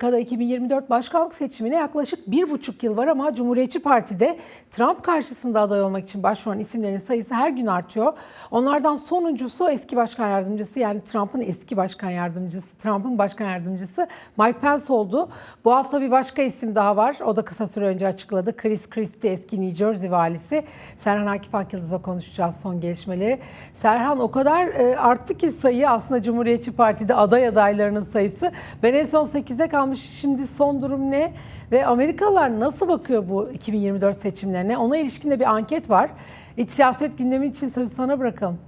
Amerika'da 2024 başkanlık seçimine yaklaşık bir buçuk yıl var ama Cumhuriyetçi Parti'de Trump karşısında aday olmak için başvuran isimlerin sayısı her gün artıyor. Onlardan sonuncusu eski başkan yardımcısı yani Trump'ın eski başkan yardımcısı, Trump'ın başkan yardımcısı Mike Pence oldu. Bu hafta bir başka isim daha var. O da kısa süre önce açıkladı. Chris Christie eski New Jersey valisi. Serhan Akif Akyıldız'la konuşacağız son gelişmeleri. Serhan o kadar e, arttı ki sayı aslında Cumhuriyetçi Parti'de aday adaylarının sayısı. Ben en son 8'e kalmış. Şimdi son durum ne? Ve Amerikalılar nasıl bakıyor bu 2024 seçimlerine? Ona ilişkin de bir anket var. İç siyaset gündemi için sözü sana bırakalım.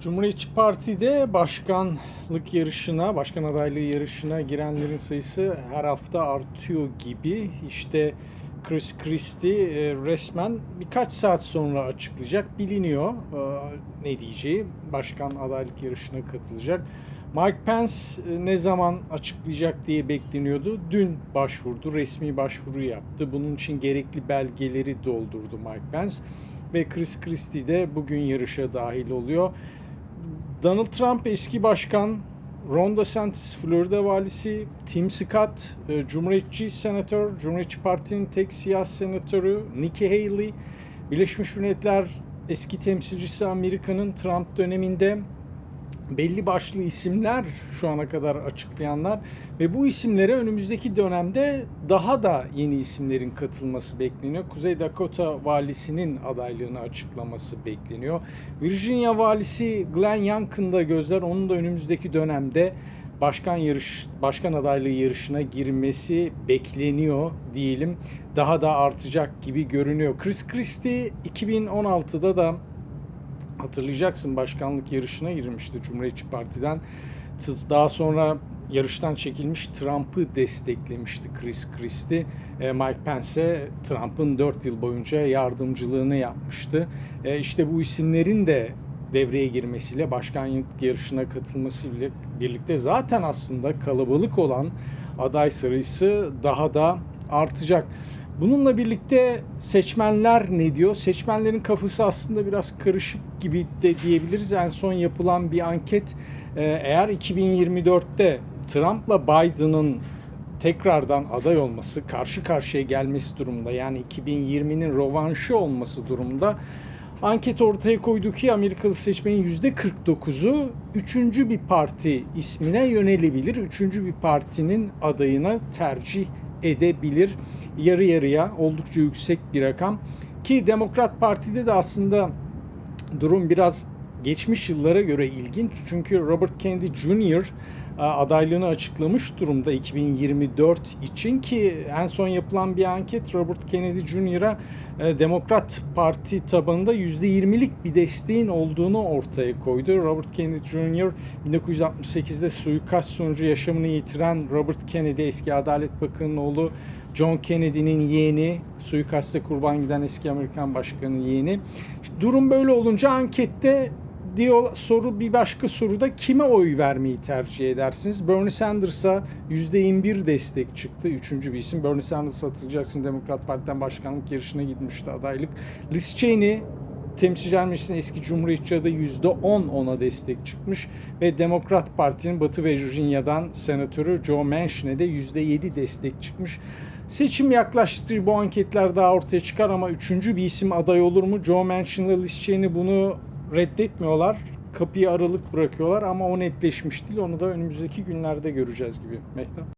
Cumhuriyetçi Parti'de başkanlık yarışına, başkan adaylığı yarışına girenlerin sayısı her hafta artıyor gibi. İşte Chris Christie e, resmen birkaç saat sonra açıklayacak. Biliniyor e, ne diyeceği. Başkan adaylık yarışına katılacak. Mike Pence e, ne zaman açıklayacak diye bekleniyordu. Dün başvurdu, resmi başvuru yaptı. Bunun için gerekli belgeleri doldurdu Mike Pence. Ve Chris Christie de bugün yarışa dahil oluyor. Donald Trump eski başkan, Ron DeSantis Florida valisi, Tim Scott e, Cumhuriyetçi senatör, Cumhuriyetçi Parti'nin tek siyah senatörü, Nikki Haley, Birleşmiş Milletler eski temsilcisi Amerika'nın Trump döneminde belli başlı isimler şu ana kadar açıklayanlar ve bu isimlere önümüzdeki dönemde daha da yeni isimlerin katılması bekleniyor. Kuzey Dakota valisinin adaylığını açıklaması bekleniyor. Virginia valisi Glenn Youngkin'da gözler onun da önümüzdeki dönemde başkan yarış başkan adaylığı yarışına girmesi bekleniyor diyelim. Daha da artacak gibi görünüyor. Chris Christie 2016'da da hatırlayacaksın başkanlık yarışına girmişti Cumhuriyetçi Parti'den. Daha sonra yarıştan çekilmiş Trump'ı desteklemişti Chris Christie. E, Mike Pence Trump'ın 4 yıl boyunca yardımcılığını yapmıştı. E, İşte bu isimlerin de devreye girmesiyle başkanlık yarışına katılmasıyla birlikte zaten aslında kalabalık olan aday sayısı daha da artacak. Bununla birlikte seçmenler ne diyor? Seçmenlerin kafası aslında biraz karışık gibi de diyebiliriz. En son yapılan bir anket e, eğer 2024'te Trump'la Biden'ın tekrardan aday olması, karşı karşıya gelmesi durumunda yani 2020'nin rovanşı olması durumunda anket ortaya koydu ki Amerikalı seçmenin %49'u üçüncü bir parti ismine yönelebilir. Üçüncü bir partinin adayına tercih edebilir. Yarı yarıya oldukça yüksek bir rakam. Ki Demokrat Parti'de de aslında durum biraz geçmiş yıllara göre ilginç. Çünkü Robert Kennedy Jr. adaylığını açıklamış durumda 2024 için ki en son yapılan bir anket Robert Kennedy Jr.'a Demokrat Parti tabanında %20'lik bir desteğin olduğunu ortaya koydu. Robert Kennedy Jr. 1968'de suikast sonucu yaşamını yitiren Robert Kennedy eski Adalet Bakanı'nın oğlu John Kennedy'nin yeğeni, suikaste kurban giden eski Amerikan başkanının yeğeni. Durum böyle olunca ankette diyor soru bir başka soruda kime oy vermeyi tercih edersiniz? Bernie Sanders'a %21 destek çıktı. Üçüncü bir isim. Bernie Sanders hatırlayacaksın Demokrat Parti'den başkanlık yarışına gitmişti adaylık. Liz Cheney Temsilciler Meclisi'nin eski Cumhuriyetçi adayı %10 ona destek çıkmış ve Demokrat Parti'nin Batı Virginia'dan senatörü Joe Manchin'e de %7 destek çıkmış. Seçim yaklaştığı bu anketler daha ortaya çıkar ama üçüncü bir isim aday olur mu? Joe Manchin ile Liz Cheney bunu reddetmiyorlar. Kapıyı aralık bırakıyorlar ama o netleşmiş değil. Onu da önümüzdeki günlerde göreceğiz gibi. Mehtap.